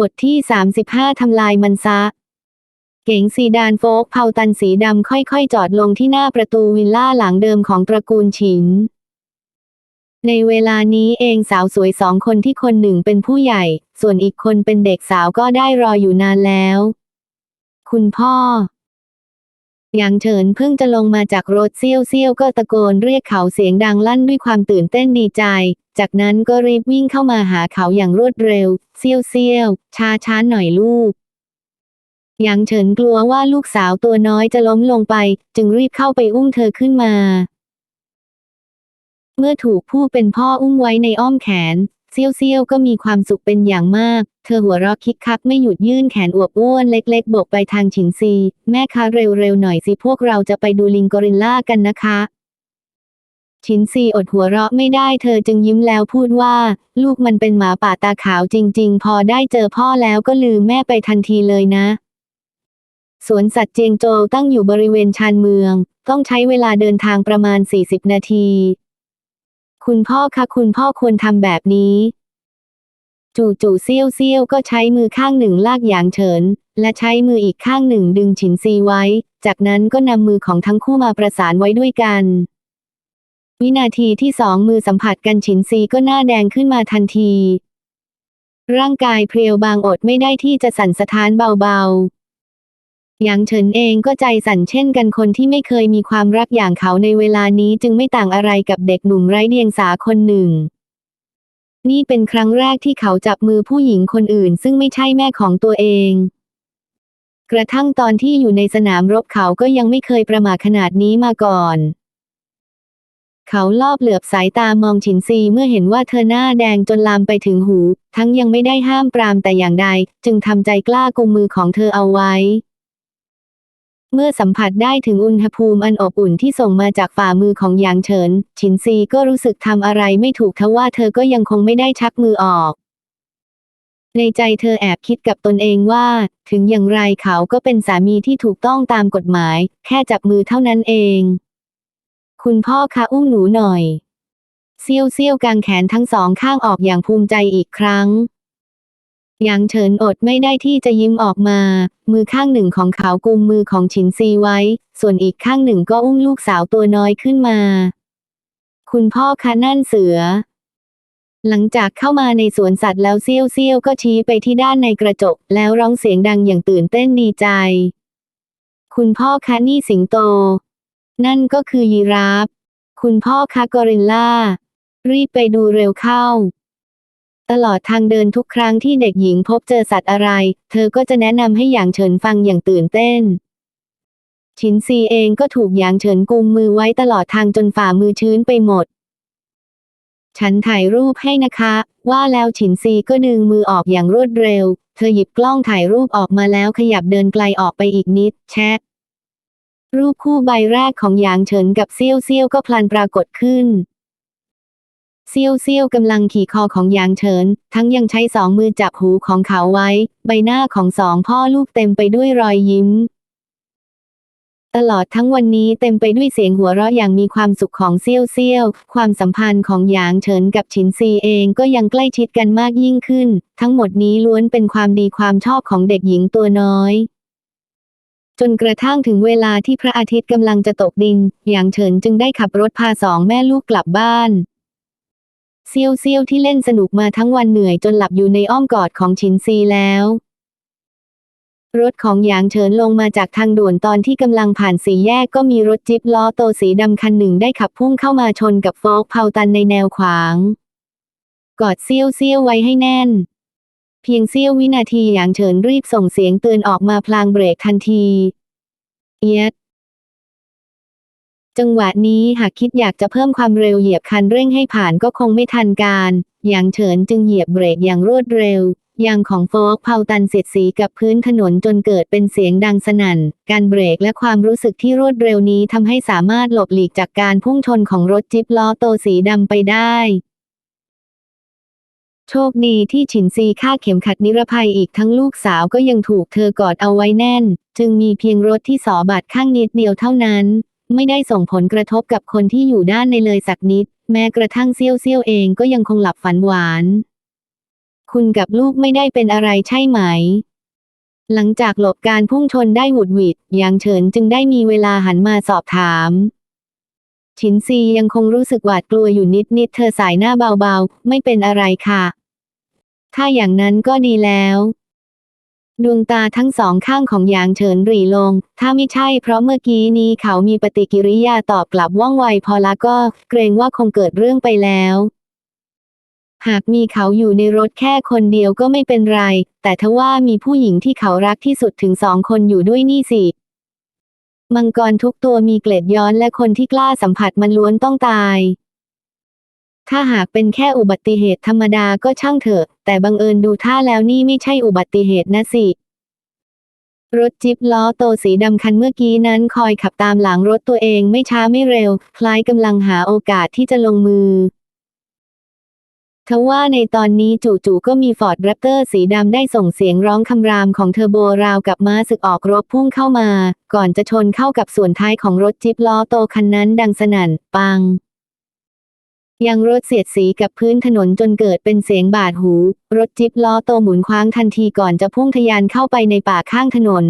บทที่ 35 ทำลายมันซะ เก๋งซีดานโฟกเผาตันสีดำค่อยๆ จอดลงที่หน้าประตูวิลล่าหลังเดิมของตระกูลฉิน ในเวลานี้เองสาวสวยสองคนที่คนหนึ่งเป็นผู้ใหญ่ ส่วนอีกคนเป็นเด็กสาวก็ได้รออยู่นานแล้ว คุณพ่อ หยางเฉินเพิ่งจะลงมาจากรถเซี่ยวเซี่ยวก็ตะโกนเรียกเขาเสียงดังลั่นด้วยความตื่นเต้นดีใจ จากนั้นก็รีบวิ่งเข้ามาหาเขาอย่างรวดเร็ว เซี่ยวเซี่ยวช้าช้าหน่อยลูกหยางเฉินกลัวว่าลูกสาวตัวน้อยจะล้มลงไป จึงรีบเข้าไปอุ้มเธอขึ้นมา เมื่อถูกผู้เป็นพ่ออุ้มไว้ในอ้อมแขน เซี่ยวเซียวก็มีความสุขเป็นอย่างมาก เธอหัวเราะคิกคักไม่หยุดยื่นแขนอวบอ้วนเล็กๆบกไปทางฉินซี แม่คะเร็วๆหน่อยสิพวกเราจะไปดูลิงกอริลล่ากันนะคะ ฉินซีอดหัวเราะไม่ได้เธอจึงยิ้มแล้วพูดว่า ลูกมันเป็นหมาป่าตาขาวจริง ๆ พอได้เจอพ่อแล้วก็ลืมแม่ไปทันทีเลยนะสวนสัตว์เจียงโจวตั้งอยู่บริเวณชานเมือง ต้องใช้เวลาเดินทางประมาณ 40 นาที คุณพ่อคะคุณพ่อควรทำแบบนี้ จู่จู่ๆเซี่ยวเซี่ยวก็ใช้มือข้างหนึ่งลากหยางเฉิน และใช้มืออีกข้างหนึ่งดึงฉินซีไว้ จากนั้นก็นำมือของทั้งคู่มาประสานไว้ด้วยกัน วินาทีที่สองมือสัมผัสกันฉินซีก็หน้าแดงขึ้นมาทันที ร่างกายเพรียวบางอดไม่ได้ที่จะสั่นสะท้านเบาๆ หยางเฉินเองก็ใจสั่นเช่นกันคนที่ไม่เคยมีความรักอย่างเขาในเวลานี้จึงไม่ต่างอะไรกับเด็กหนุ่มไร้เดียงสาคนหนึ่ง นี่เป็นครั้งแรกที่เขาจับมือผู้หญิงคนอื่น ซึ่งไม่ใช่แม่ของตัวเอง กระทั่งตอนที่อยู่ในสนามรบเขาก็ยังไม่เคยประมาทขนาดนี้มาก่อน เขาลอบเหลือบสายตามองฉินซีเมื่อเห็นว่าเธอหน้าแดงจนลามไปถึงหู ทั้งยังไม่ได้ห้ามปรามแต่อย่างใด จึงทำใจกล้ากุมมือของเธอเอาไว้ เมื่อสัมผัสได้ถึงอุณหภูมิอันอบอุ่นที่ส่งมาจากฝ่ามือของหยางเฉิน ฉินซีก็รู้สึกทำอะไรไม่ถูกทว่าเธอก็ยังคงไม่ได้ชักมือออก ในใจเธอแอบคิดกับตนเองว่า ถึงอย่างไรเขาก็เป็นสามีที่ถูกต้องตามกฎหมาย แค่จับมือเท่านั้นเอง คุณพ่อคะอุ้มหนูหน่อยเซี่ยวเซี่ยวกางแขนทั้งสองข้างออกอย่างภูมิใจอีกครั้ง หยางเฉินอดไม่ได้ที่จะยิ้มออกมา มือข้างหนึ่งของเขากุมมือของฉินซีไว้ ส่วนอีกข้างหนึ่งก็อุ้มลูกสาวตัวน้อยขึ้นมา คุณพ่อคะนั่นเสือ หลังจากเข้ามาในสวนสัตว์แล้วเซี่ยวเซี่ยวก็ชี้ไปที่ด้านในกระจก แล้วร้องเสียงดังอย่างตื่นเต้นดีใจ คุณพ่อคะนี่สิงโต นั่นก็คือยีราฟ คุณพ่อคะกอริลลารีบไปดูเร็วเข้า ตลอดทางเดินทุกครั้งที่เด็กหญิงพบเจอสัตว์อะไร เธอก็จะแนะนำให้หยางเฉินฟังอย่างตื่นเต้น ชินซีเองก็ถูกหยางเฉินกุมมือไว้ตลอดทางจนฝ่ามือชื้นไปหมด ฉันถ่ายรูปให้นะคะ ว่าแล้วฉินซีก็ดึงมือออกอย่างรวดเร็ว เธอหยิบกล้องถ่ายรูปออกมาแล้วขยับเดินไกลออกไปอีกนิด แชะ รูปคู่ใบแรกของหยางเฉินกับเซี่ยวเซี่ยวก็พลันปรากฏขึ้น เซี่ยวเซี่ยวกำลังขี่คอของหยางเฉิน ทั้งยังใช้สองมือจับหูของเขาไว้ ใบหน้าของสองพ่อลูกเต็มไปด้วยรอยยิ้ม ตลอดทั้งวันนี้เต็มไปด้วยเสียงหัวเราะอย่างมีความสุขของเซี่ยวเซี่ยว ความสัมพันธ์ของหยางเฉินกับฉินซีเองก็ยังใกล้ชิดกันมากยิ่งขึ้น ทั้งหมดนี้ล้วนเป็นความดีความชอบของเด็กหญิงตัวน้อยจนกระทั่งถึงเวลาที่พระอาทิตย์กำลังจะตกดิน หยางเฉินจึงได้ขับรถพาสองแม่ลูกกลับบ้าน เซียวเซียวที่เล่นสนุกมาทั้งวันเหนื่อยจนหลับอยู่ในอ้อมกอดของฉินซีแล้ว รถของหยางเฉินลงมาจากทางด่วนตอนที่กำลังผ่านสี่แยกก็มีรถจิ๊บล้อโตสีดำคันหนึ่งได้ขับพุ่งเข้ามาชนกับโฟล์กเผาตันในแนวขวาง กอดเซียวเซียวไว้ให้แน่น เพียงเสี้ยววินาทีหยางเฉินรีบส่งเสียงเตือนออกมาพลางเบรกทันที เอียด จังหวะนี้หากคิดอยากจะเพิ่มความเร็วเหยียบคันเร่งให้ผ่านก็คงไม่ทันการหยางเฉินจึงเหยียบเบรกอย่างรวดเร็วยางของโฟกเผาตันเสียดสีกับพื้นถนนจนเกิดเป็นเสียงดังสนั่น การเบรกและความรู้สึกที่รวดเร็วนี้ทำให้สามารถหลบหลีกจากการพุ่งชนของรถจิ๊บล้อโตสีดำไปได้ โชคดีที่ฉินซีคาดเข็มขัดนิรภัยอีกทั้งลูกสาวก็ยังถูกเธอกอดเอาไว้แน่น จึงมีเพียงรถที่สอบัดข้างนิดเดียวเท่านั้น ไม่ได้ส่งผลกระทบกับคนที่อยู่ด้านในเลยสักนิด แม้กระทั่งเซี่ยวเซี่ยวเองก็ยังคงหลับฝันหวาน คุณกับลูกไม่ได้เป็นอะไรใช่ไหม หลังจากหลบการพุ่งชนได้หวุดหวิดยางเฉินจึงได้มีเวลาหันมาสอบถามฉินซียังคงรู้สึกหวาดกลัวอยู่นิดนิดๆเธอสายหน้าเบาๆ ไม่เป็นอะไรค่ะ ถ้าอย่างนั้นก็ดีแล้ว ดวงตาทั้งสองข้างของหยางเฉินหรี่ลง ถ้าไม่ใช่เพราะเมื่อกี้นี้เขามีปฏิกิริยาตอบกลับว่องไวพอละก็เกรงว่าคงเกิดเรื่องไปแล้ว หากมีเขาอยู่ในรถแค่คนเดียวก็ไม่เป็นไร แต่ถ้าว่ามีผู้หญิงที่เขารักที่สุดถึงสองคนอยู่ด้วยนี่สิ มังกรทุกตัวมีเกล็ดย้อนและคนที่กล้าสัมผัสมันล้วนต้องตาย ถ้าหากเป็นแค่อุบัติเหตุธรรมดาก็ช่างเถอะ แต่บังเอิญดูท่าแล้วนี่ไม่ใช่อุบัติเหตุนะสิ รถจิบล้อโตสีดำคันเมื่อกี้นั้นคอยขับตามหลังรถตัวเองไม่ช้าไม่เร็ว คล้ายกำลังหาโอกาสที่จะลงมือทว่าในตอนนี้จู่ๆก็มีฟอร์ดแรปเตอร์สีดำได้ส่งเสียงร้องคำรามของเทอร์โบราวกับม้าศึกออกรบพุ่งเข้ามา ก่อนจะชนเข้ากับส่วนท้ายของรถจิบล้อโตคันนั้นดังสนั่น ปัง ยังรถเสียดสีกับพื้นถนนจนเกิดเป็นเสียงบาดหู รถจิ๊บล้อโตหมุนคว้างทันทีก่อนจะพุ่งทะยานเข้าไปในป่าข้างถนน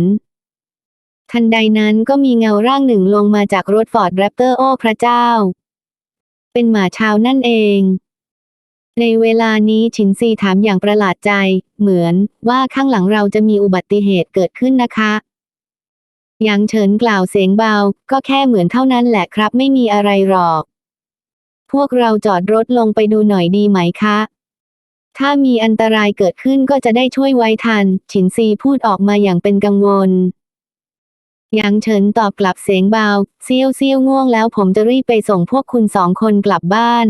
ทันใดนั้นก็มีเงาร่างหนึ่งลงมาจากรถฟอร์ดแรปเตอร์โอ้พระเจ้า เป็นหมาชาวนั่นเอง ในเวลานี้ฉินซีถามอย่างประหลาดใจ เหมือนว่าข้างหลังเราจะมีอุบัติเหตุเกิดขึ้นนะคะยางเฉินกล่าวเสียงเบา ก็แค่เหมือนเท่านั้นแหละครับไม่มีอะไรหรอก พวกเราจอดรถลงไปดูหน่อยดีไหมคะ ถ้ามีอันตรายเกิดขึ้นก็จะได้ช่วยไว้ทัน ฉินซีพูดออกมาอย่างเป็นกังวลหยางเฉินตอบกลับเสียงเบาเซี่ยวเซี่ยวง่วงแล้วผมจะรีบไปส่งพวกคุณสองคนกลับบ้าน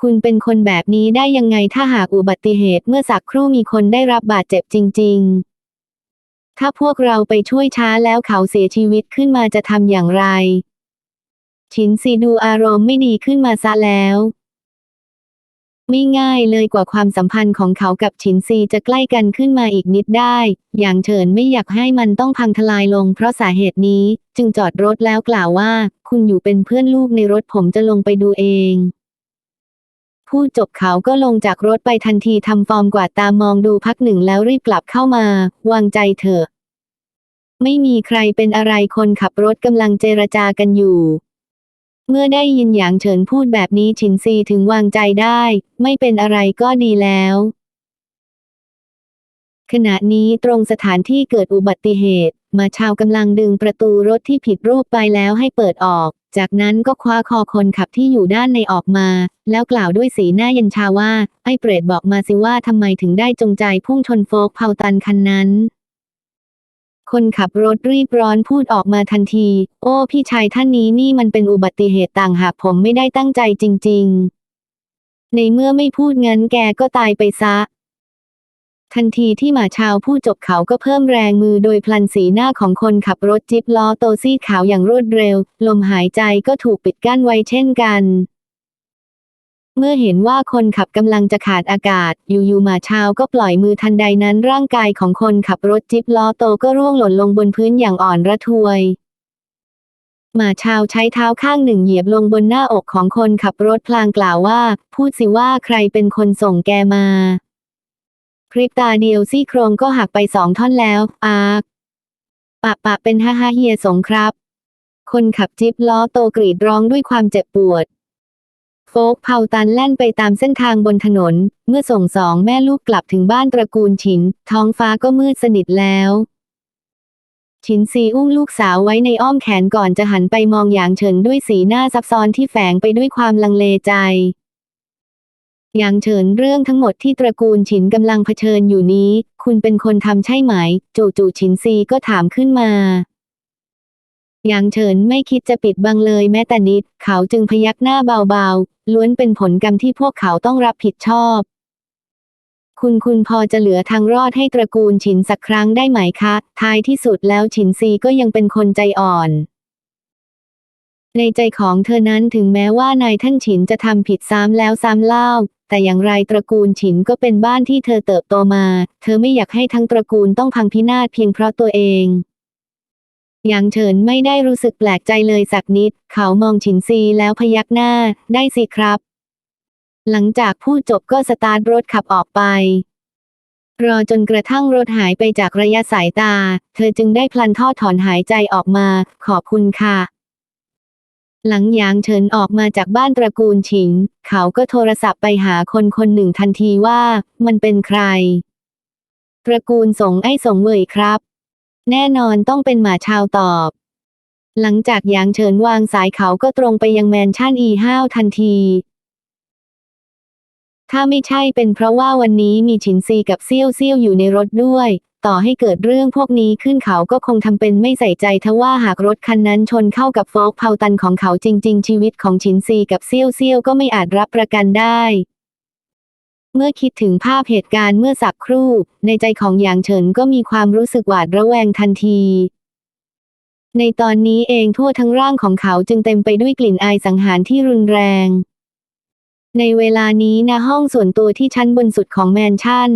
คุณเป็นคนแบบนี้ได้ยังไงถ้าหากอุบัติเหตุเมื่อสักครู่มีคนได้รับบาดเจ็บจริง ๆ ถ้าพวกเราไปช่วยช้าแล้วเขาเสียชีวิตขึ้นมาจะทำอย่างไร ฉินซีดูอารมณ์ไม่ดีขึ้นมาซะแล้ว ไม่ง่ายเลยกว่าความสัมพันธ์ของเขากับฉินซีจะใกล้กันขึ้นมาอีกนิดได้ อย่างเฉินไม่อยากให้มันต้องพังทลายลงเพราะสาเหตุนี้ จึงจอดรถแล้วกล่าวว่า คุณอยู่เป็นเพื่อนลูกในรถผมจะลงไปดูเองพูดจบเขาก็ลงจากรถไปทันทีทำฟอร์มกวาดตามองดูพักหนึ่งแล้วรีบกลับเข้ามา วางใจเถอะ ไม่มีใครเป็นอะไรคนขับรถกำลังเจรจากันอยู่ เมื่อได้ยินหยางเฉินพูดแบบนี้ฉินซีถึงวางใจได้ ไม่เป็นอะไรก็ดีแล้ว ขณะนี้ตรงสถานที่เกิดอุบัติเหตุ มาชาวกำลังดึงประตูรถที่ผิดรูปไปแล้วให้เปิดออก จากนั้นก็คว้าคอคนขับที่อยู่ด้านในออกมา แล้วกล่าวด้วยสีหน้าเย็นชาว่า ไอ้เปรตบอกมาสิว่าทำไมถึงได้จงใจพุ่งชนโฟกเผาตันคันนั้น คนขับรถรีบร้อนพูดออกมาทันที โอ้ พี่ชายท่านนี้นี่มันเป็นอุบัติเหตุต่างหากผมไม่ได้ตั้งใจจริง ๆ ในเมื่อไม่พูดงั้นแกก็ตายไปซะ ทันทีที่หมาชาวพูดจบเขาก็เพิ่มแรงมือโดยพลันสีหน้าของคนขับรถจิ๊บล้อโตซี่ขาวอย่างรวดเร็ว ลมหายใจก็ถูกปิดกั้นไว้เช่นกัน เมื่อเห็นว่าคนขับกำลังจะขาดอากาศ อยู่ๆหมาชาวก็ปล่อยมือทันใดนั้นร่างกายของคนขับรถจิ๊บล้อโตก็ร่วงหล่นลงบนพื้นอย่างอ่อนระทวยหมาชาวใช้เท้าข้างหนึ่งเหยียบลงบนหน้าอกของคนขับรถพลางกล่าวว่า พูดสิว่าใครเป็นคนส่งแกมาพริบตาเดียวซี่โครงก็หักไปสองท่อนแล้ว อากปะปะเป็นฮ่าฮ่าเฮียสงครับ คนขับจิ๊บล้อโตกรีดร้องด้วยความเจ็บปวด โฟกเผาตันแล่นไปตามเส้นทางบนถนน เมื่อส่งสองแม่ลูกกลับถึงบ้านตระกูลฉิน ท้องฟ้าก็มืดสนิทแล้ว ฉินซีอุ้มลูกสาวไว้ในอ้อมแขนก่อนจะหันไปมองหยางเฉินด้วยสีหน้าซับซ้อนที่แฝงไปด้วยความลังเลใจหยางเฉินเรื่องทั้งหมดที่ตระกูลฉินกำลังเผชิญอยู่นี้ คุณเป็นคนทำใช่ไหม จู่ๆฉินซีก็ถามขึ้นมาหยางเฉินไม่คิดจะปิดบังเลยแม้แต่นิด เขาจึงพยักหน้าเบาๆ ล้วนเป็นผลกรรมที่พวกเขาต้องรับผิดชอบ คุณคุณพอจะเหลือทางรอดให้ตระกูลฉินสักครั้งได้ไหมคะ ท้ายที่สุดแล้วฉินซีก็ยังเป็นคนใจอ่อนในใจของเธอนั้นถึงแม้ว่านายท่านฉินจะทำผิดซ้ำแล้วซ้ำเล่า แต่อย่างไรตระกูลฉินก็เป็นบ้านที่เธอเติบโตมา เธอไม่อยากให้ทั้งตระกูลต้องพังพินาศเพียงเพราะตัวเอง หยางเฉินไม่ได้รู้สึกแปลกใจเลยสักนิด เขามองฉินซีแล้วพยักหน้า ได้สิครับ หลังจากพูดจบก็สตาร์ทรถขับออกไป รอจนกระทั่งรถหายไปจากระยะสายตา เธอจึงได้พลันทอดถอนหายใจออกมา ขอบคุณค่ะ หลังหยางเฉินออกมาจากบ้านตระกูลฉิง เขาก็โทรศัพท์ไปหาคนคนหนึ่งทันทีว่า มันเป็นใคร ตระกูลสงไอ้สงเหวยครับ แน่นอนต้องเป็นหมาชาวตอบ หลังจากหยางเฉินวางสายเขาก็ตรงไปยังแมนชั่นอีห้าวทันที ถ้าไม่ใช่เป็นเพราะว่าวันนี้มีฉินซีกับเซี่ยวเซี่ยวอยู่ในรถด้วย ต่อให้เกิดเรื่องพวกนี้ขึ้นเขาก็คงทำเป็นไม่ใส่ใจทว่าหากรถคันนั้นชนเข้ากับโฟกเผาตันของเขาจริง ๆ ชีวิตของฉินซีกับเซี่ยวเซี่ยวก็ไม่อาจรับประกันได้ เมื่อคิดถึงภาพเหตุการณ์เมื่อสักครู่ ในใจของหยางเฉินก็มีความรู้สึกหวาดระแวงทันที ในตอนนี้เองทั่วทั้งร่างของเขาจึงเต็มไปด้วยกลิ่นอายสังหารที่รุนแรง ในเวลานี้ณห้องส่วนตัวที่ชั้นบนสุดของแมนชั่น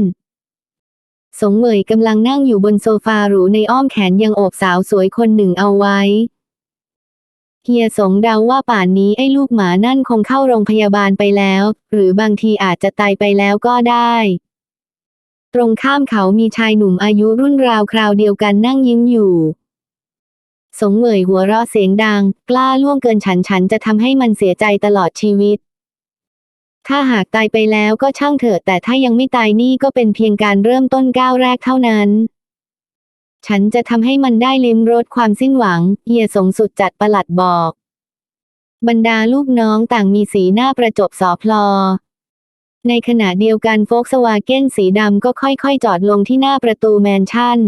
สงเหมยกำลังนั่งอยู่บนโซฟาหรูในอ้อมแขนยังโอบสาวสวยคนหนึ่งเอาไว้ เฮียสงเดาว่าป่านนี้ไอ้ลูกหมานั่นคงเข้าโรงพยาบาลไปแล้ว หรือบางทีอาจจะตายไปแล้วก็ได้ ตรงข้ามเขามีชายหนุ่มอายุรุ่นราวคราวเดียวกันนั่งยิ้มอยู่ สงเหมยหัวเราะเสียงดัง กล้าล่วงเกินฉันฉันจะทำให้มันเสียใจตลอดชีวิต ถ้าหากตายไปแล้วก็ช่างเถอะแต่ถ้ายังไม่ตายนี่ก็เป็นเพียงการเริ่มต้นก้าวแรกเท่านั้น ฉันจะทำให้มันได้ลิ้มรสความสิ้นหวัง เฮียสงสุดจัดประหลัดบอก บรรดาลูกน้องต่างมีสีหน้าประจบสอพลอ ในขณะเดียวกันโฟกสวาเก้นสีดำก็ค่อยๆ จอดลงที่หน้าประตูแมนชั่น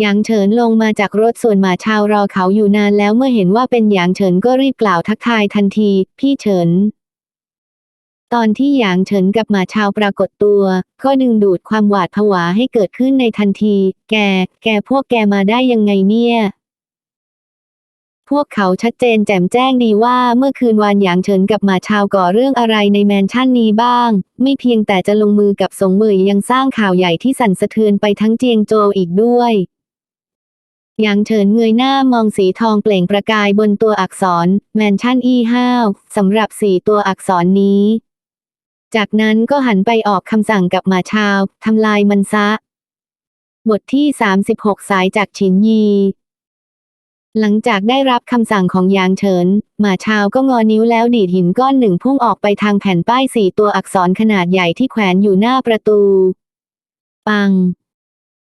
หยางเฉินลงมาจากรถส่วนหมาชาวรอเขาอยู่นานแล้วเมื่อเห็นว่าเป็นหยางเฉินก็รีบกล่าวทักทายทันที พี่เฉิน ตอนที่หยางเฉินกับหมาชาวปรากฏตัว ก็ดึงดูดความหวาดผวาให้เกิดขึ้นในทันที แก แกพวกแกมาได้ยังไงเนี่ย พวกเขาชัดเจนแจ่มแจ้งดีว่าเมื่อคืนวานหยางเฉินกับหมาชาวก่อเรื่องอะไรในแมนชั่นนี้บ้าง ไม่เพียงแต่จะลงมือกับสงเหมยยังสร้างข่าวใหญ่ที่สั่นสะเทือนไปทั้งเจียงโจวอีกด้วยหยางเฉินเงยหน้ามองสีทองเปล่งประกายบนตัวอักษร แมนชั่นอีห้าวสำหรับสี่ตัวอักษรนี้ จากนั้นก็หันไปออกคำสั่งกับหมาชาวทำลายมันซะ บทที่ 36 สายจากฉินยี หลังจากได้รับคำสั่งของยางเฉิน หมาชาวก็งอนิ้วแล้วดีดหินก้อนหนึ่งพุ่งออกไปทางแผ่นป้ายสี่ตัวอักษรขนาดใหญ่ที่แขวนอยู่หน้าประตู ปัง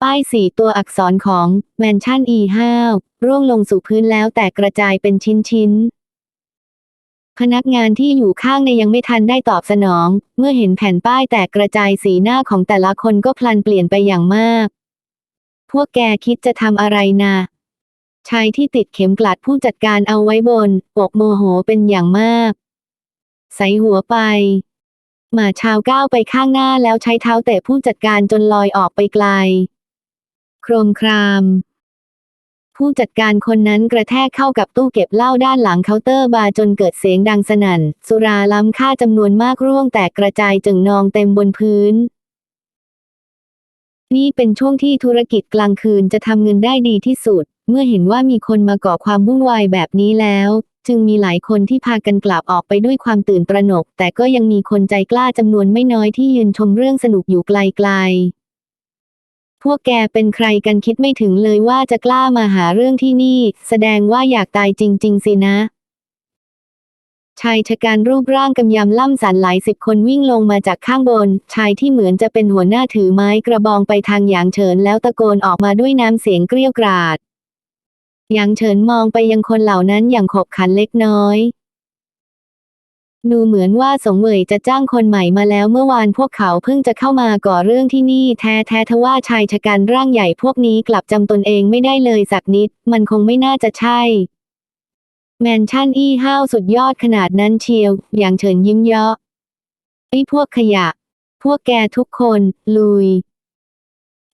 ป้ายสี่ตัวอักษรของแมนชั่นอีห้าวร่วงลงสู่พื้นแล้วแตกกระจายเป็นชิ้นๆ พนักงานที่อยู่ข้างในยังไม่ทันได้ตอบสนอง เมื่อเห็นแผ่นป้ายแตกกระจายสีหน้าของแต่ละคนก็พลันเปลี่ยนไปอย่างมาก พวกแกคิดจะทำอะไรนะชายที่ติดเข็มกลัดผู้จัดการเอาไว้บนอกโมโหเป็นอย่างมาก ใส่หัวไป หมาชาวก้าวไปข้างหน้าแล้วใช้เท้าเตะผู้จัดการจนลอยออกไปไกล โครมคราม ผู้จัดการคนนั้นกระแทกเข้ากับตู้เก็บเหล้าด้านหลังเคาน์เตอร์บาร์จนเกิดเสียงดังสนั่น สุราล้ำค่าจำนวนมากร่วงแตกกระจายจึงนองเต็มบนพื้น นี่เป็นช่วงที่ธุรกิจกลางคืนจะทำเงินได้ดีที่สุด เมื่อเห็นว่ามีคนมาก่อความวุ่นวายแบบนี้แล้ว จึงมีหลายคนที่พากันกลับออกไปด้วยความตื่นตระหนก แต่ก็ยังมีคนใจกล้าจำนวนไม่น้อยที่ยืนชมเรื่องสนุกอยู่ไกลๆ พวกแกเป็นใครกันคิดไม่ถึงเลยว่าจะกล้ามาหาเรื่องที่นี่ แสดงว่าอยากตายจริง ๆ สินะ ชายชะกันรูปร่างกำยำล่ำสันหลายสิบคนวิ่งลงมาจากข้างบน ชายที่เหมือนจะเป็นหัวหน้าถือไม้กระบองไปทางหยางเฉินแล้วตะโกนออกมาด้วยน้ำเสียงเกรี้ยวกราดหยางเฉินมองไปยังคนเหล่านั้นอย่างขบขันเล็กน้อย ดูเหมือนว่าสงเหวยจะจ้างคนใหม่มาแล้วเมื่อวานพวกเขาเพิ่งจะเข้ามาก่อเรื่องที่นี่แท้แท้ทว่าชายชะกันร่างใหญ่พวกนี้กลับจำตนเองไม่ได้เลยสักนิด มันคงไม่น่าจะใช่ แมนชั่นอี้ห้าวสุดยอดขนาดนั้นเชียว อย่างเฉินยิ้มเยาะไอ้พวกขยะ พวกแกทุกคน ลุย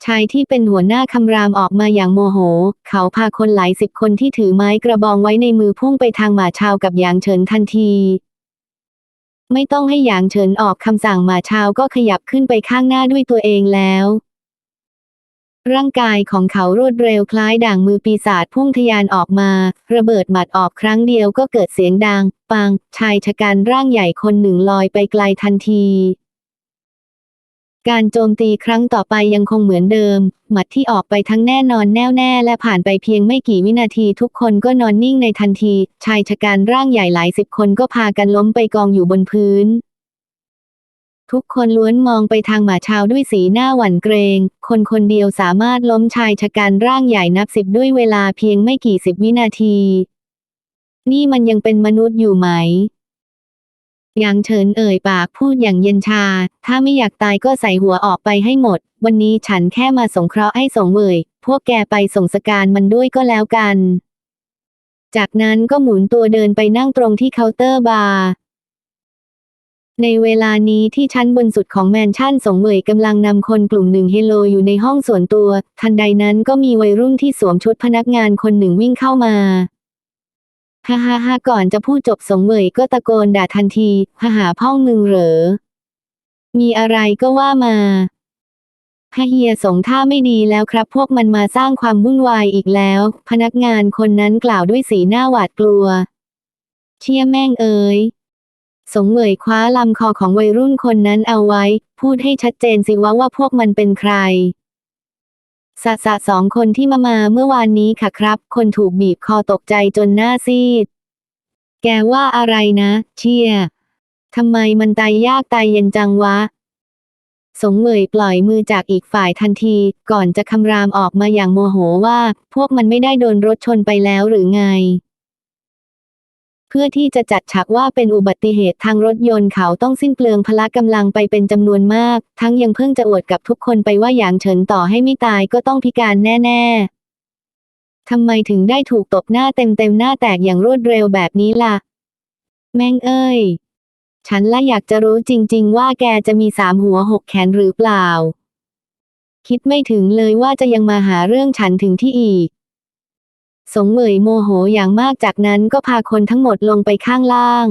ชายที่เป็นหัวหน้าคำรามออกมาอย่างโมโห เขาพาคนหลายสิบคนที่ถือไม้กระบองไว้ในมือพุ่งไปทางหมาชาวกับหยางเฉินทันที ไม่ต้องให้หยางเฉินออกคำสั่งหมาชาวก็ขยับขึ้นไปข้างหน้าด้วยตัวเองแล้ว ร่างกายของเขารวดเร็วคล้ายด่างมือปีศาจพุ่งทะยานออกมา ระเบิดหมัดออกครั้งเดียวก็เกิดเสียงดัง ปัง ชายชะกันร่างใหญ่คนหนึ่งลอยไปไกลทันที การโจมตีครั้งต่อไปยังคงเหมือนเดิม หมัดที่ออกไปทั้งแน่นอนแน่วแน่และผ่านไปเพียงไม่กี่วินาทีทุกคนก็นอนนิ่งในทันที ชายชะกันร่างใหญ่หลายสิบคนก็พากันล้มไปกองอยู่บนพื้น ทุกคนล้วนมองไปทางหมาชาวด้วยสีหน้าหวั่นเกรง คนคนเดียวสามารถล้มชายชะกันร่างใหญ่นับสิบด้วยเวลาเพียงไม่กี่สิบวินาที นี่มันยังเป็นมนุษย์อยู่ไหม ยางเฉินเอ่ยปากพูดอย่างเย็นชา ถ้าไม่อยากตายก็ใส่หัวออกไปให้หมด วันนี้ฉันแค่มาสงเคราะห์ให้สงเวยพวกแกไปส่งสการมันด้วยก็แล้วกัน จากนั้นก็หมุนตัวเดินไปนั่งตรงที่เคาน์เตอร์บาร์ในเวลานี้ที่ชั้นบนสุดของแมนชั่นสงเหมยกำลังนำคนกลุ่มหนึ่งเฮโลอยู่ในห้องส่วนตัว ทันใดนั้นก็มีวัยรุ่นที่สวมชุดพนักงานคนหนึ่งวิ่งเข้ามา ฮ่าฮ่าฮ่าก่อนจะพูดจบสงเหมยก็ตะโกนด่าทันทีฮ่าหาพ่องมึงเหรอ มีอะไรก็ว่ามาฮ่าเฮียสงท่าไม่ดีแล้วครับ พวกมันมาสร้างความวุ่นวายอีกแล้ว พนักงานคนนั้นกล่าวด้วยสีหน้าหวาดกลัว เชี่ยแม่งเอ๋ยสงเหมยคว้าลำคอของวัยรุ่นคนนั้นเอาไว้ พูดให้ชัดเจนสิว่าว่าพวกมันเป็นใคร สะสะสองคนที่มามาเมื่อวานนี้ค่ะครับ คนถูกบีบคอตกใจจนหน้าซีด แกว่าอะไรนะ เชี่ยทำไมมันตายยากตายเย็นจังวะ สงเหมยปล่อยมือจากอีกฝ่ายทันที ก่อนจะคำรามออกมาอย่างโมโหว่า พวกมันไม่ได้โดนรถชนไปแล้วหรือไง พื่อที่จะจัดฉากว่าเป็นอุบัติเหตุทางรถยนต์เขาต้องสิ้นเปลืองพละกำลังไปเป็นจำนวนมาก ทั้งยังเพิ่งจะอวดกับทุกคนไปว่าอย่างเฉินต่อให้ไม่ตายก็ต้องพิการแน่ ๆทำไมถึงได้ถูกตบหน้าเต็มๆหน้าแตกอย่างรวดเร็วแบบนี้ล่ะ แม่งเอ้ย ฉันละอยากจะรู้จริง ๆ ว่าแกจะมีสามหัวหกแขนหรือเปล่า คิดไม่ถึงเลยว่าจะยังมาหาเรื่องฉันถึงที่อีก สงเหมยโมโหอย่างมากจากนั้นก็พาคนทั้งหมดลงไปข้างล่าง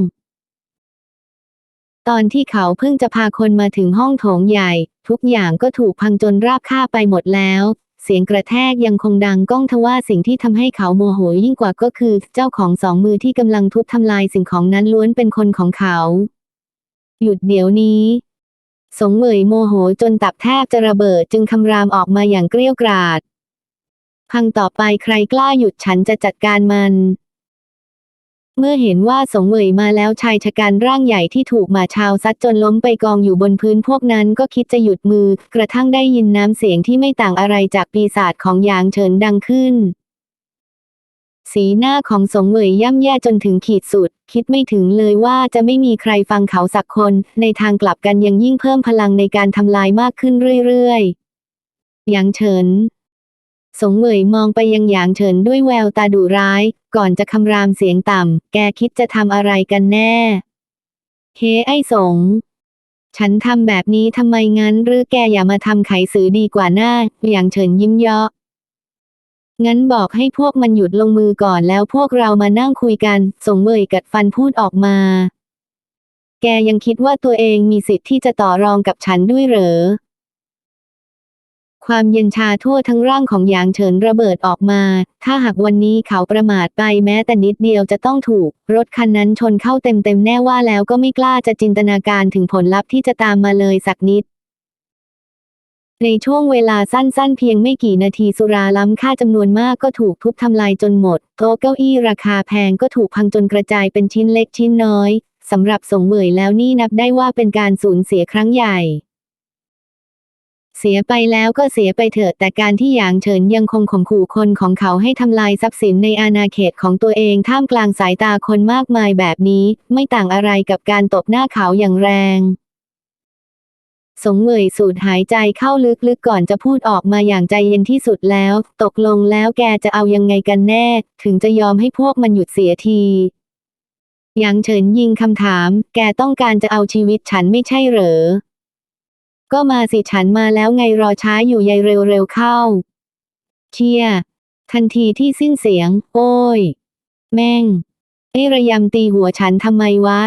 ตอนที่เขาเพิ่งจะพาคนมาถึงห้องโถงใหญ่ ทุกอย่างก็ถูกพังจนราบค่าไปหมดแล้ว เสียงกระแทกยังคงดังก้องทว่าสิ่งที่ทำให้เขาโมโหยิ่งกว่าก็คือ เจ้าของสองมือที่กำลังทุบทำลายสิ่งของนั้นล้วนเป็นคนของเขา หยุดเดี๋ยวนี้สงเหมยโมโหจนตับแทบจะระเบิดจึงคำรามออกมาอย่างเกรี้ยวกราด พังต่อไปใครกล้าหยุดฉันจะจัดการมัน เมื่อเห็นว่าสงเวยมาแล้วชายชะกันร่างใหญ่ที่ถูกหมาชาวซัดจนล้มไปกองอยู่บนพื้นพวกนั้นก็คิดจะหยุดมือ กระทั่งได้ยินน้ำเสียงที่ไม่ต่างอะไรจากปีศาจของยางเฉินดังขึ้นสีหน้าของสงเหวยย่ำแย่จนถึงขีดสุด คิดไม่ถึงเลยว่าจะไม่มีใครฟังเขาสักคน ในทางกลับกันยังยิ่งเพิ่มพลังในการทำลายมากขึ้นเรื่อยๆ หยางเฉิน สงเหมยมองไปยังหยางเฉินด้วยแววตาดุร้าย ก่อนจะคำรามเสียงต่ำ แกคิดจะทำอะไรกันแน่ เฮ้ไอ้สง ฉันทำแบบนี้ทำไมงั้น หรือแกอย่ามาทำไขสือดีกว่าหน้า หยางเฉินยิ้มเยาะงั้นบอกให้พวกมันหยุดลงมือก่อนแล้วพวกเรามานั่งคุยกัน สงเหมยกัดฟันพูดออกมา แกยังคิดว่าตัวเองมีสิทธิ์ที่จะต่อรองกับฉันด้วยเหรอ ความเย็นชาทั่วทั้งร่างของหยางเฉินระเบิดออกมา ถ้าหากวันนี้เขาประมาทไปแม้แต่นิดเดียวจะต้องถูก รถคันนั้นชนเข้าเต็มๆแน่ว่าแล้วก็ไม่กล้าจะจินตนาการถึงผลลัพธ์ที่จะตามมาเลยสักนิดในช่วงเวลาสั้นๆ เพียงไม่กี่นาทีสุราล้ำค่าจำนวนมากก็ถูกทุบทำลายจนหมด โต๊ะเก้าอี้ราคาแพงก็ถูกพังจนกระจายเป็นชิ้นเล็กชิ้นน้อยสำหรับสงเหมยแล้วนี่นับได้ว่าเป็นการสูญเสียครั้งใหญ่ เสียไปแล้วก็เสียไปเถอะแต่การที่หยางเฉินยังคงข่มขู่คนของเขาให้ทำลายทรัพย์สินในอาณาเขตของตัวเองท่ามกลางสายตาคนมากมายแบบนี้ ไม่ต่างอะไรกับการตบหน้าเขาอย่างแรง สงเหมยสูดหายใจเข้าลึกๆก่อนจะพูดออกมาอย่างใจเย็นที่สุดแล้ว ตกลงแล้วแกจะเอายังไงกันแน่ ถึงจะยอมให้พวกมันหยุดเสียทีหยางเฉินยิงคำถาม แกต้องการจะเอาชีวิตฉันไม่ใช่เหรอ ก็มาสิฉันมาแล้วไงรอช้าอยู่ใยเร็วๆเข้า เชีย ทันทีที่สิ้นเสียง โอ้ย แม่งไอระยำตีหัวฉันทำไมวะ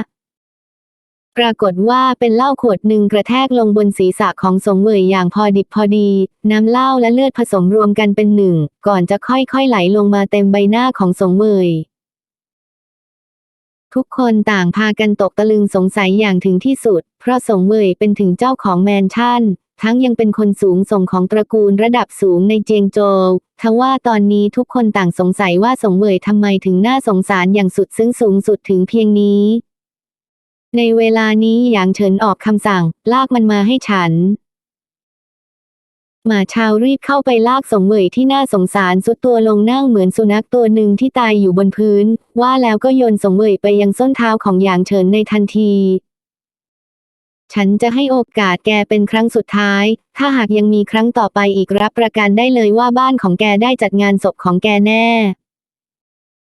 ปรากฏว่าเป็นเหล้าขวดหนึ่งกระแทกลงบนศีรษะของสงเวยอย่างพอดิบพอดี น้ำเหล้าและเลือดผสมรวมกันเป็นหนึ่ง ก่อนจะค่อยๆไหลลงมาเต็มใบหน้าของสงเวย ทุกคนต่างพากันตกตะลึงสงสัยอย่างถึงที่สุด เพราะสงเวยเป็นถึงเจ้าของแมนชั่น ทั้งยังเป็นคนสูงส่งของตระกูลระดับสูงในเจียงโจวทว่าตอนนี้ทุกคนต่างสงสัยว่าสงเวยทำไมถึงน่าสงสารอย่างสุดซึ้งสูงสุดถึงเพียงนี้ ในเวลานี้หยางเฉินออกคำสั่ง ลากมันมาให้ฉัน หมาชาวรีบเข้าไปลากสงเหวยที่น่าสงสารสุดตัวลงนั่งเหมือนสุนัขตัวหนึ่งที่ตายอยู่บนพื้น ว่าแล้วก็โยนสงเหวยไปยังส้นเท้าของหยางเฉินในทันที ฉันจะให้โอกาสแกเป็นครั้งสุดท้าย ถ้าหากยังมีครั้งต่อไปอีกรับประกันได้เลยว่าบ้านของแกได้จัดงานศพของแกแน่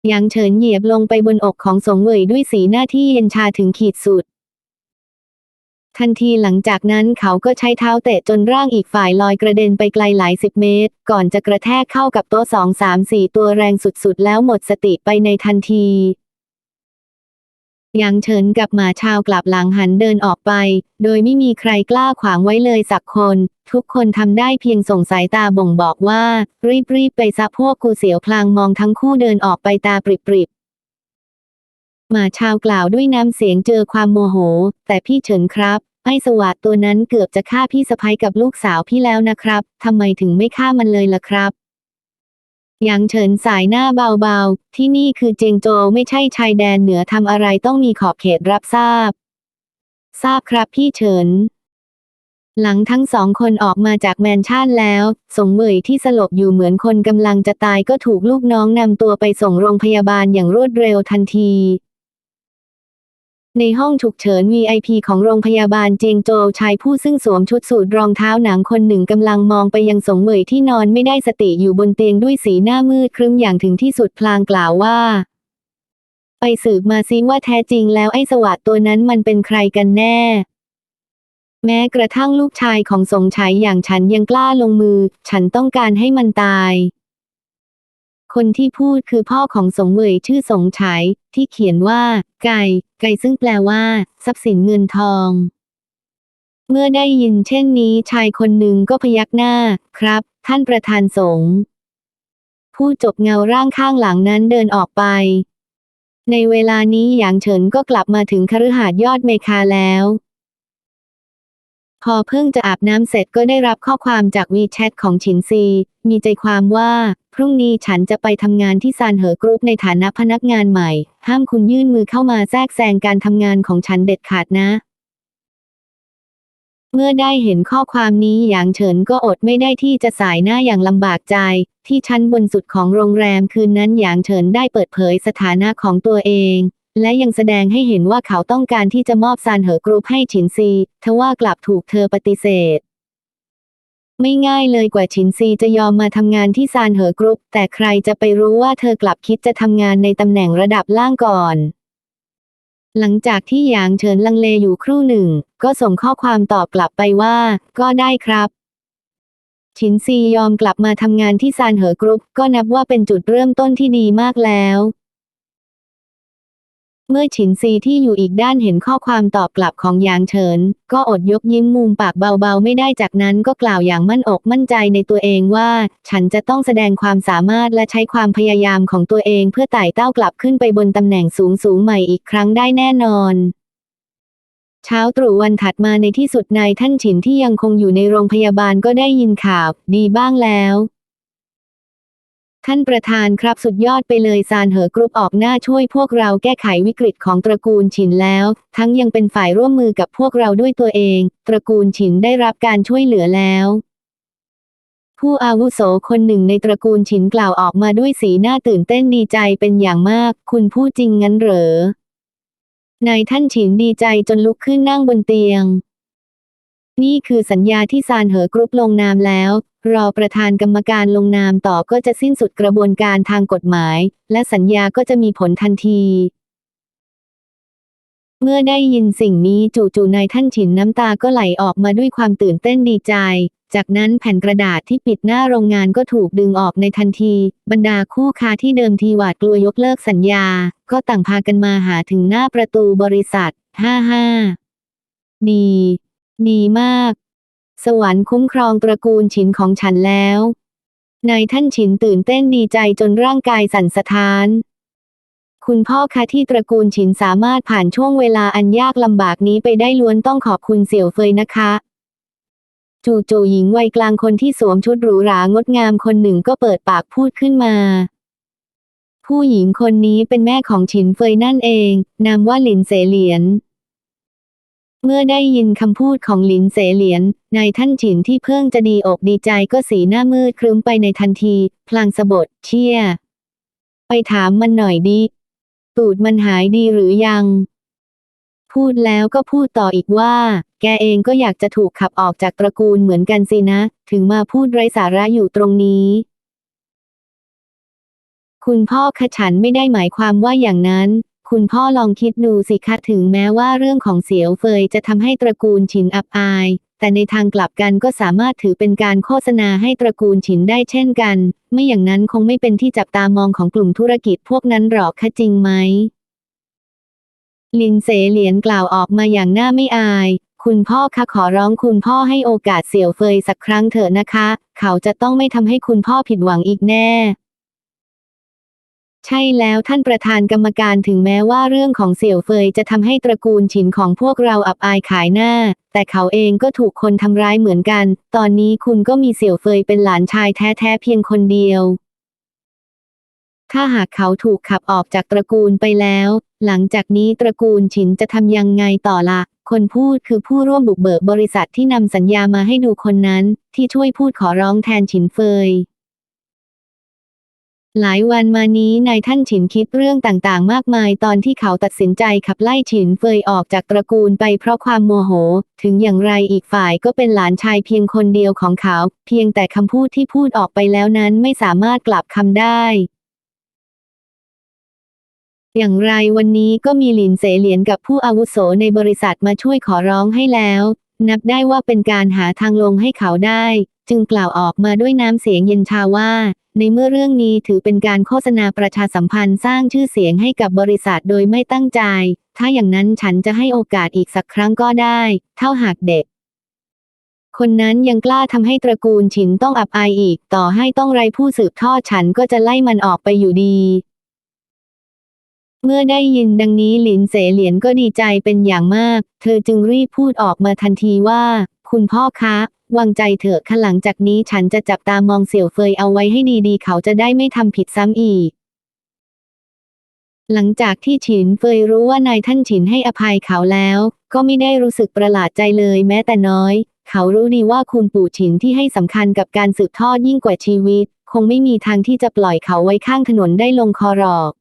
หยางเฉินเหยียบลงไปบนอกของสงเหวยด้วยสีหน้าที่เย็นชาถึงขีดสุด ทันทีหลังจากนั้นเขาก็ใช้เท้าเตะจนร่างอีกฝ่ายลอยกระเด็นไปไกลหลายสิบเมตร ก่อนจะกระแทกเข้ากับโต๊ะสองสามสี่ตัวแรงสุดๆ แล้วหมดสติไปในทันทีหยางเฉินกับหมาชาวกลับหลังหันเดินออกไป โดยไม่มีใครกล้าขวางไว้เลยสักคน ทุกคนทำได้เพียงส่งสายตาบ่งบอกว่า รีบๆไปซะพวกกูเสียวพลางมองทั้งคู่เดินออกไปตาปริบๆ หมาชาวกล่าวด้วยน้ำเสียงเจอความโมโห แต่พี่เฉินครับ ไอ้สวัสดตัวนั้นเกือบจะฆ่าพี่สะพ้ยกับลูกสาวพี่แล้วนะครับทำไมถึงไม่ฆ่ามันเลยล่ะครับหยางเฉินสายหน้าเบาๆ ที่นี่คือเจียงโจวไม่ใช่ชายแดนเหนือทำอะไรต้องมีขอบเขตรับทราบ ทราบครับพี่เฉิน หลังทั้งสองคนออกมาจากแมนชั่นแล้ว สงเหมยที่สลบอยู่เหมือนคนกำลังจะตายก็ถูกลูกน้องนำตัวไปส่งโรงพยาบาลอย่างรวดเร็วทันที ในห้องฉุกเฉิน VIP ของโรงพยาบาลเจียงโจวชายผู้ซึ่งสวมชุดสูทรองเท้าหนังคนหนึ่งกำลังมองไปยังสงเหมยที่นอนไม่ได้สติอยู่บนเตียงด้วยสีหน้ามืดครึ้มอย่างถึงที่สุดพลางกล่าวว่า ไปสืบมาซิว่าแท้จริงแล้วไอ้สวัสดตัวนั้นมันเป็นใครกันแน่ แม้กระทั่งลูกชายของสงชัยอย่างฉันยังกล้าลงมือ ฉันต้องการให้มันตาย คนที่พูดคือพ่อของสงเวยชื่อสงชัยที่เขียนว่า ไก่ ไก่ซึ่งแปลว่า ทรัพย์สินเงินทอง เมื่อได้ยินเช่นนี้ชายคนหนึ่งก็พยักหน้า ครับ ท่านประธานสงฆ์ผู้จบเงาร่างข้างหลังนั้นเดินออกไป ในเวลานี้หยางเฉินก็กลับมาถึงคฤหาสน์ยอดเมคาแล้ว พอเพิ่งจะอาบน้ำเสร็จก็ได้รับข้อความจากวีแชทของฉินซี มีใจความว่า พรุ่งนี้ฉันจะไปทำงานที่ซานเหอกรุ๊ปในฐานะพนักงานใหม่ ห้ามคุณยื่นมือเข้ามาแทรกแซงการทำงานของฉันเด็ดขาดนะ เมื่อได้เห็นข้อความนี้หยางเฉินก็อดไม่ได้ที่จะสายหน้าอย่างลำบากใจ ที่ชั้นบนสุดของโรงแรมคืนนั้นหยางเฉินได้เปิดเผยสถานะของตัวเอง และยังแสดงให้เห็นว่าเขาต้องการที่จะมอบซานเหอกรุ๊ปให้ฉินซีทว่ากลับถูกเธอปฏิเสธ ไม่ง่ายเลยกว่าฉินซีจะยอมมาทำงานที่ซานเหอกรุ๊ปแต่ใครจะไปรู้ว่าเธอกลับคิดจะทำงานในตำแหน่งระดับล่างก่อน หลังจากที่หยางเฉินลังเลอยู่ครู่หนึ่ง ก็ส่งข้อความตอบกลับไปว่า ก็ได้ครับฉินซียอมกลับมาทำงานที่ซานเหอกรุ๊ปก็นับว่าเป็นจุดเริ่มต้นที่ดีมากแล้ว เมื่อฉินซีที่อยู่อีกด้านเห็นข้อความตอบกลับของหยางเฉิน ก็อดยกยิ้มมุมปากเบาๆ ไม่ได้จากนั้นก็กล่าวอย่างมั่นอกมั่นใจในตัวเองว่า ฉันจะต้องแสดงความสามารถและใช้ความพยายามของตัวเองเพื่อไต่เต้ากลับขึ้นไปบนตำแหน่งสูงๆใหม่อีกครั้งได้แน่นอนเช้าตรู่วันถัดมาในที่สุดนายท่านฉินที่ยังคงอยู่ในโรงพยาบาลก็ได้ยินข่าว ดีบ้างแล้ว ท่านประธานครับสุดยอดไปเลยซานเหอกรุ๊ปออกหน้าช่วยพวกเราแก้ไขวิกฤตของตระกูลฉินแล้ว ทั้งยังเป็นฝ่ายร่วมมือกับพวกเราด้วยตัวเอง ตระกูลฉินได้รับการช่วยเหลือแล้ว ผู้อาวุโสคนหนึ่งในตระกูลฉินกล่าวออกมาด้วยสีหน้าตื่นเต้นดีใจเป็นอย่างมาก คุณพูดจริงงั้นเหรอนายท่านฉินดีใจจนลุกขึ้นนั่งบนเตียง นี่คือสัญญาที่ซานเหอกรุ๊ปลงนามแล้ว รอประธานกรรมการลงนามต่อก็จะสิ้นสุดกระบวนการทางกฎหมาย และสัญญาก็จะมีผลทันที เมื่อได้ยินสิ่งนี้จู่ๆนายท่านฉินน้ำตาก็ไหลออกมาด้วยความตื่นเต้นดีใจ จากนั้นแผ่นกระดาษที่ปิดหน้าโรงงานก็ถูกดึงออกในทันที บรรดาคู่ค้าที่เดิมทีหวาดกลัวยกเลิกสัญญา ก็ต่างพากันมาหาถึงหน้าประตูบริษัทห้าห้าดี ดีมาก สวรรค์คุ้มครองตระกูลฉินของฉันแล้ว นายท่านฉินตื่นเต้นดีใจจนร่างกายสั่นสะท้าน คุณพ่อคะที่ตระกูลฉินสามารถผ่านช่วงเวลาอันยากลำบากนี้ไปได้ล้วนต้องขอบคุณเสี่ยวเฟยนะคะจู่ๆหญิงวัยกลางคนที่สวมชุดหรูหรางดงามคนหนึ่งก็เปิดปากพูดขึ้นมา ผู้หญิงคนนี้เป็นแม่ของฉินเฟยนั่นเอง นามว่าหลินเสเหลียน เมื่อได้ยินคำพูดของหลินเสเหลียน นายท่านฉินที่เพิ่งจะดีอกดีใจก็สีหน้ามืดครึ้มไปในทันที พลางสะบดเชี่ย ไปถามมันหน่อยดิตูดมันหายดีหรือยัง พูดแล้วก็พูดต่ออีกว่า แกเองก็อยากจะถูกขับออกจากตระกูลเหมือนกันสินะ ถึงมาพูดไร้สาระอยู่ตรงนี้คุณพ่อคะฉันไม่ได้หมายความว่าอย่างนั้น คุณพ่อลองคิดดูสิคะถึงแม้ว่าเรื่องของเสียวเฟยจะทำให้ตระกูลฉินอับอาย แต่ในทางกลับกันก็สามารถถือเป็นการโฆษณาให้ตระกูลฉินได้เช่นกัน ไม่อย่างนั้นคงไม่เป็นที่จับตามองของกลุ่มธุรกิจพวกนั้นหรอกคะจริงไหมลินเสเหลียนกล่าวออกมาอย่างน้าไม่อาย คุณพ่อคะขอร้องคุณพ่อให้โอกาสเสี่ยวเฟยสักครั้งเถอะนะคะ เขาจะต้องไม่ทำให้คุณพ่อผิดหวังอีกแน่ ใช่แล้วท่านประธานกรรมการถึงแม้ว่าเรื่องของเสี่ยวเฟยจะทำให้ตระกูลฉินของพวกเราอับอายขายหน้า แต่เขาเองก็ถูกคนทำร้ายเหมือนกัน ตอนนี้คุณก็มีเสี่ยวเฟยเป็นหลานชายแท้ๆเพียงคนเดียว ถ้าหากเขาถูกขับออกจากตระกูลไปแล้ว หลังจากนี้ตระกูลฉินจะทำยังไงต่อละคนพูดคือผู้ร่วมบุกเบิกบริษัทที่นำสัญญามาให้ดูคนนั้น ที่ช่วยพูดขอร้องแทนฉินเฟย หลายวันมานี้นายท่านฉินคิดเรื่องต่างๆ มากมายตอนที่เขาตัดสินใจขับไล่ฉินเฟยออกจากตระกูลไปเพราะความโมโห ถึงอย่างไรอีกฝ่ายก็เป็นหลานชายเพียงคนเดียวของเขา เพียงแต่คำพูดที่พูดออกไปแล้วนั้นไม่สามารถกลับคำได้ อย่างไรวันนี้ก็มีหลินเสเหลียนกับผู้อาวุโสในบริษัทมาช่วยขอร้องให้แล้ว นับได้ว่าเป็นการหาทางลงให้เขาได้ จึงกล่าวออกมาด้วยน้ำเสียงเย็นชาว่า ในเมื่อเรื่องนี้ถือเป็นการโฆษณาประชาสัมพันธ์สร้างชื่อเสียงให้กับบริษัทโดยไม่ตั้งใจ ถ้าอย่างนั้นฉันจะให้โอกาสอีกสักครั้งก็ได้ เท่าหากเด็ก คนนั้นยังกล้าทำให้ตระกูลฉินต้องอับอายอีก ต่อให้ต้องไรผู้สืบทอดฉันก็จะไล่มันออกไปอยู่ดี เมื่อได้ยินดังนี้หลินเสเหลียนก็ดีใจเป็นอย่างมาก เธอจึงรีบพูดออกมาทันทีว่า คุณพ่อคะ วางใจเถอะค่ะหลังจากนี้ฉันจะจับตามองเสี่ยวเฟยเอาไว้ให้ดีๆ เขาจะได้ไม่ทำผิดซ้ำอีก หลังจากที่ฉินเฟยรู้ว่านายท่านฉินให้อภัยเขาแล้ว ก็ไม่ได้รู้สึกประหลาดใจเลยแม้แต่น้อย เขารู้ดีว่าคุณปู่ฉินที่ให้สำคัญกับการสืบทอดยิ่งกว่าชีวิต คงไม่มีทางที่จะปล่อยเขาไว้ข้างถนนได้ลงคอหรอก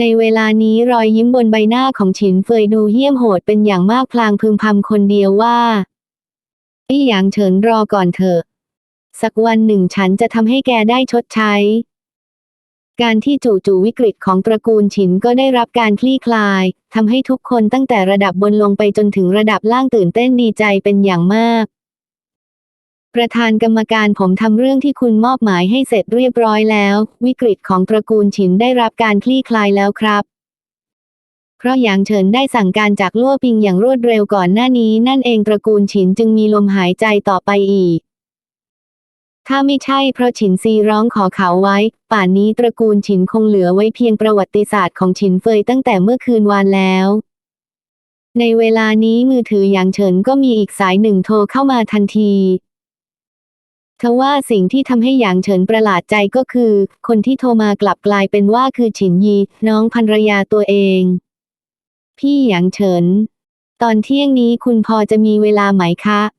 ในเวลานี้รอยยิ้มบนใบหน้าของฉินเฟยดูเหี้ยมโหดเป็นอย่างมากพลางพึมพำคนเดียวว่าไอ้หยางเฉินรอก่อนเถอะ สักวันหนึ่งฉันจะทำให้แกได้ชดใช้ การที่จู่ๆวิกฤตของตระกูลฉินก็ได้รับการคลี่คลายทำให้ทุกคนตั้งแต่ระดับบนลงไปจนถึงระดับล่างตื่นเต้นดีใจเป็นอย่างมาก ประธานกรรมการผมทำเรื่องที่คุณมอบหมายให้เสร็จเรียบร้อยแล้ว วิกฤตของตระกูลฉินได้รับการคลี่คลายแล้วครับ เพราะหยางเฉินได้สั่งการจากลั่วปิงอย่างรวดเร็วก่อนหน้านี้ นั่นเองตระกูลฉินจึงมีลมหายใจต่อไปอีก ถ้าไม่ใช่เพราะฉินซีร้องขอเขาไว้ ป่านนี้ตระกูลฉินคงเหลือไว้เพียงประวัติศาสตร์ของฉินเฟยตั้งแต่เมื่อคืนวานแล้วในเวลานี้มือถือหยางเฉินก็มีอีกสายหนึ่งโทรเข้ามาทันที ทว่าสิ่งที่ทำให้หยางเฉินประหลาดใจก็คือ คนที่โทรมากลับกลายเป็นว่าคือฉินยี น้องภรรยาตัวเอง พี่หยางเฉิน ตอนเที่ยงนี้คุณพอจะมีเวลาไหมคะ